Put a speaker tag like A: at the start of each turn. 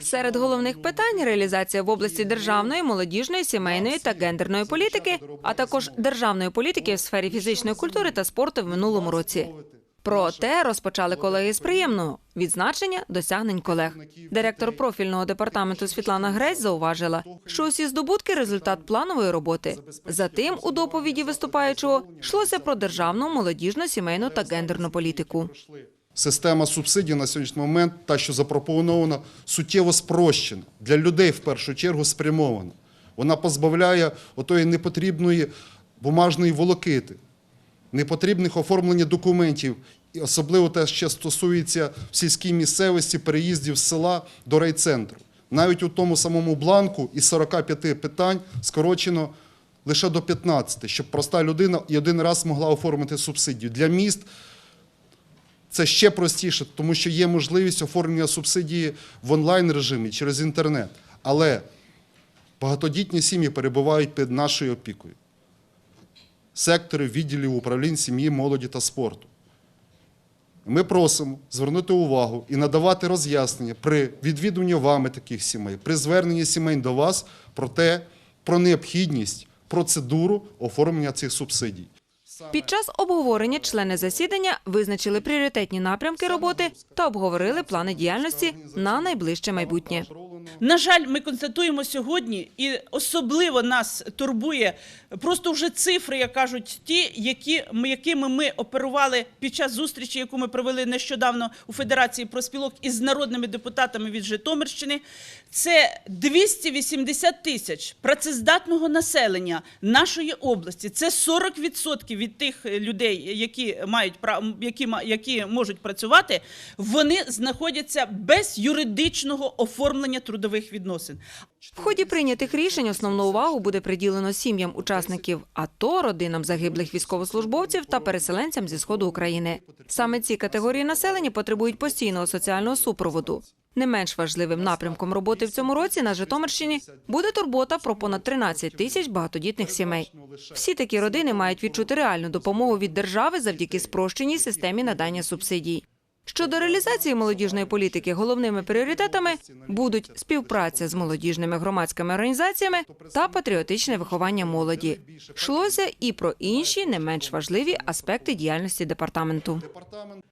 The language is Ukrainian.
A: Серед головних питань реалізація в області державної, молодіжної, сімейної та гендерної політики, а також державної політики в сфері фізичної культури та спорту в минулому році. Проте розпочали колеги з приємного відзначення досягнень колег. Директор профільного департаменту Світлана Грець зауважила, що усі здобутки результат планової роботи. Затим у доповіді виступаючого йшлося про державну, молодіжну, сімейну та гендерну політику.
B: Система субсидій на сьогоднішній момент, та, що запропонована, суттєво спрощена. Для людей в першу чергу спрямована. Вона позбавляє отої непотрібної бумажної волокити, непотрібних оформлення документів, і особливо те, що стосується в сільській місцевості переїздів з села до райцентру. Навіть у тому самому бланку із 45 питань скорочено лише до 15, щоб проста людина один раз могла оформити субсидію. Для міст це ще простіше, тому що є можливість оформлення субсидії в онлайн режимі через інтернет. Але багатодітні сім'ї перебувають під нашою опікою. Сектори відділів управлінь сім'ї, молоді та спорту. Ми просимо звернути увагу і надавати роз'яснення при відвідуванні вами таких сімей, при зверненні сімей до вас про те, про необхідність, процедуру оформлення цих субсидій.
A: Під час обговорення члени засідання визначили пріоритетні напрямки роботи та обговорили плани діяльності на найближче майбутнє.
C: На жаль, ми констатуємо сьогодні, і особливо нас турбує просто вже цифри, як кажуть, ті, які ми, якими ми оперували під час зустрічі, яку ми провели нещодавно у Федерації профспілок із народними депутатами від Житомирщини. Це 280 тисяч працездатного населення нашої області. Це 40% від тих людей, які мають які, які можуть працювати, вони знаходяться без юридичного оформлення трудових відносин.
A: В ході прийнятих рішень основну увагу буде приділено сім'ям учасників АТО, родинам загиблих військовослужбовців та переселенцям зі сходу України. Саме ці категорії населення потребують постійного соціального супроводу. Не менш важливим напрямком роботи в цьому році на Житомирщині буде турбота про понад 13 тисяч багатодітних сімей. Всі такі родини мають відчути реальну допомогу від держави завдяки спрощеній системі надання субсидій. Щодо реалізації молодіжної політики, головними пріоритетами будуть співпраця з молодіжними громадськими організаціями та патріотичне виховання молоді. Йшлося і про інші не менш важливі аспекти діяльності департаменту.